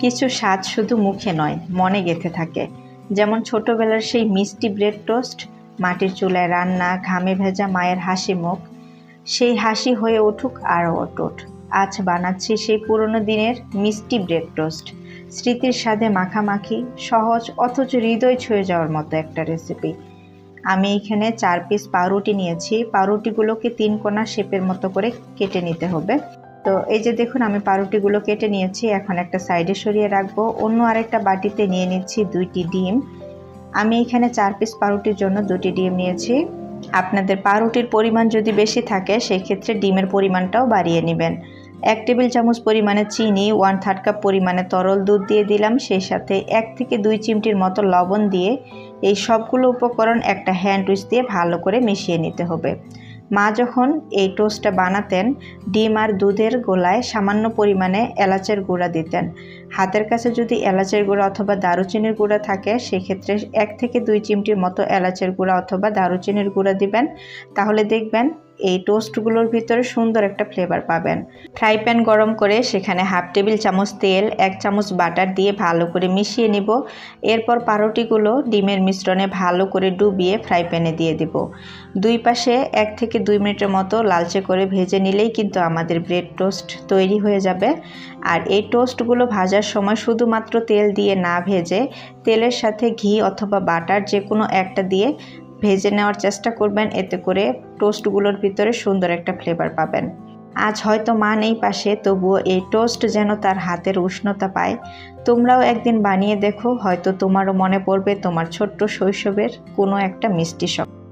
কিছু স্বাদ শুধু মুখে নয়, মনে গেঁথে থাকে। যেমন ছোটবেলার সেই মিষ্টি ব্রেড টোস্ট, মাটির চুলায় রান্না, ঘামে ভেজা মায়ের হাসি মুখ, সেই হাসি হয়ে উঠুক আরও অটুট। আজ বানাচ্ছি সেই পুরনো দিনের মিষ্টি ব্রেড টোস্ট। স্মৃতির স্বাদে মাখামাখি, সহজ অথচ হৃদয় ছুঁয়ে যাওয়ার মতো একটা রেসিপি। আমি এখানে চার পিস পাউরুটি নিয়েছি। পাউরুটিগুলোকে তিন কোনা শেপের মতো করে কেটে নিতে হবে। তো এই যে দেখুন, আমি পাউরুটিগুলো কেটে নিয়েছি। এখন একটা সাইডে সরিয়ে রাখব। অন্য আরেকটা বাটিতে নিয়ে নিচ্ছি দুইটি ডিম। আমি এখানে চার পিস পাউরুটির জন্য দুটি ডিম নিয়েছি। আপনাদের পাউরুটির পরিমাণ যদি বেশি থাকে সেই ক্ষেত্রে ডিমের পরিমাণটাও বাড়িয়ে নেবেন। এক টেবিল চামচ পরিমাণে চিনি, ওয়ান থার্ড কাপ পরিমাণে তরল দুধ দিয়ে দিলাম। সেই সাথে এক থেকে দুই চিমটির মতো লবণ দিয়ে এই সবগুলো উপকরণ একটা হ্যান্ড উইচ দিয়ে ভালো করে মিশিয়ে নিতে হবে। মা যখন এই টোস্টটা বানাতেন, ডিম আর দুধের গোলায় সামান্য পরিমাণে এলাচের গুঁড়া দিতেন। হাতের কাছে যদি এলাচের গুঁড়া অথবা দারুচিনির গুঁড়া থাকে, সেক্ষেত্রে এক থেকে দুই চিমটির মতো এলাচের গুঁড়া অথবা দারুচিনির গুঁড়া দিবেন। তাহলে দেখবেন এই টোস্টগুলোর ভিতরে সুন্দর একটা ফ্লেভার পাবেন। ফ্রাই প্যান গরম করে সেখানে হাফ টেবিল চামচ তেল, এক চামচ বাটার দিয়ে ভালো করে মিশিয়ে নিব। এরপর পাউরুটিগুলো ডিমের মিশ্রণে ভালো করে ডুবিয়ে ফ্রাই প্যানে দিয়ে দিব। দুই পাশে এক থেকে দুই মিনিটের মতো লালচে করে ভেজে নিলেই কিন্তু আমাদের ব্রেড টোস্ট তৈরি হয়ে যাবে। আর এই টোস্টগুলো ভাজার সময় শুধুমাত্র তেল দিয়ে না ভেজে তেলের সাথে ঘি অথবা বাটার যে কোনো একটা দিয়ে ভেজে নেওয়ার চেষ্টা করবেন। এতে করে টোস্টগুলোর ভিতরে সুন্দর একটা ফ্লেভার পাবেন। আজ হয়তো মা নেই পাশে, তবুও এই টোস্ট যেন তার হাতের উষ্ণতা পায়। তোমরাও একদিন বানিয়ে দেখো, হয়তো তোমারও মনে পড়বে তোমার ছোট্ট শৈশবের কোনো একটা মিষ্টি শখ।